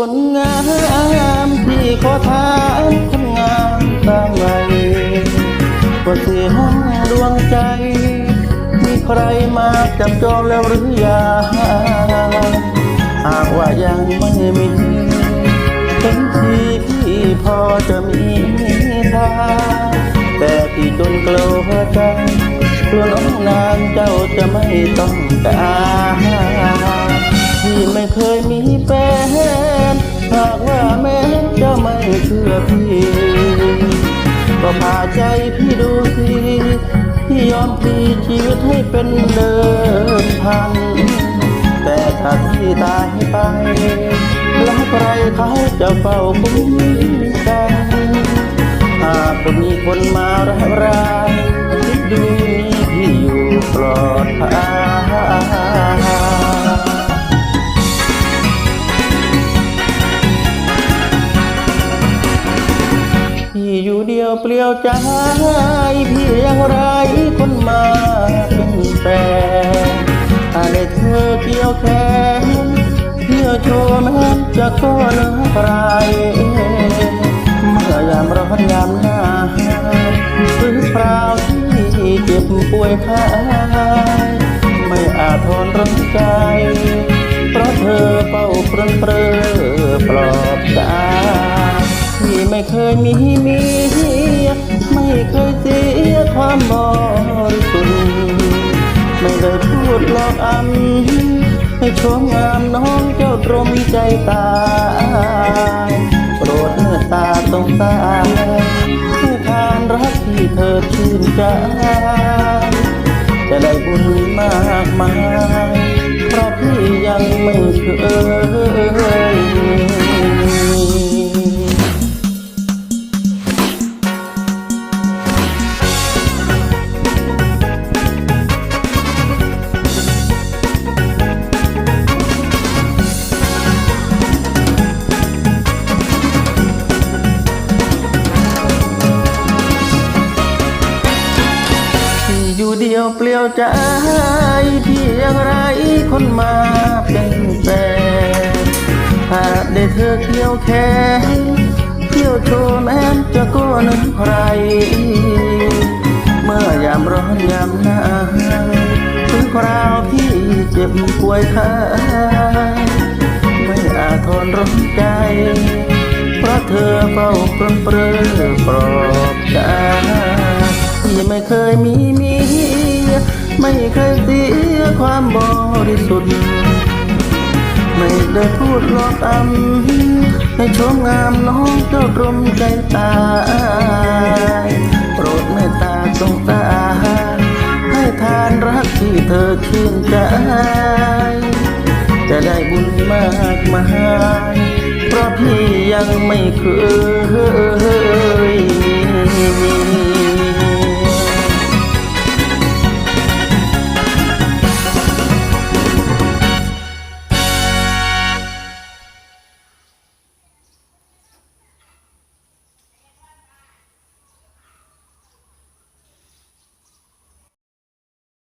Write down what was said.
คนงามที่ขอทานคนงามตามไว้ว่าเสียห้องดวงใจ มีใครมาจับจองแล้วหรือยังหากว่ายังไม่มีเป็นทีพี่พอจะมีทางแต่พี่จนกลัวใจกลัวน้องนางเจ้าจะไม่ต้องการพี่ไม่เคย ใจพี่ดูสิพี่ยอมพลีชีวิตให้เป็นเดิมพัน แต่ถ้าพี่ตายไปแล้วใครเขาจะเฝ้าคุ้มกันหากคนมีคนมาร้ายร้ายคิดดูพี่อยู่ปลอดภัย ยู่เดียวเปลี่ยวใจเพียงไรคนมาเป็นแฟนถ้าได้เธอเกี่ยวแขนเที่ยวโชว์แม้จะก็เลิกไรเมื่อยามร้อนยามหนาวฟื้นเปล่าที่เจ็บป่วยคายไม่อาจทนร้อนใจ เพราะเธอเฝ้าเปรนเปรอปลอบใจที่ไม่เคยมีมี เคยเสียความบริสุทธิ์ไม่ได้พูดหลอกอำให้ชมงามน้องเจ้าตรมใจตายโปรดเมตตาตรงตายให้ทานรักที่เธอชื่นใจจะได้บุญมากมายเพราะพี่ยังไม่เคย เดียวเปลี่ยวใจที่ยังไรคนมาเป็นแฟนถ้าได้เธอเคี้ยวแขนเที่ยวโชว์แม้จะก็นึกใคร เมื่อยามร้อนยามหนาวถึงคราวที่เจ็บป่วยคายไม่อาจทนร้อนใจ เพราะเธอเฝ้าปรนเปรอปลอบใจที่ไม่เคยมีมี ไม่เคยเสียความบริสุทธิ์ ไม่ได้พูดหลอกอำให้ชมงามน้องเจ้าตรมใจตายโปรดเมตตาสงสารให้ทานรักที่เธอชื่นใจ จะได้บุญมากมายเพราะพี่ยังไม่เคย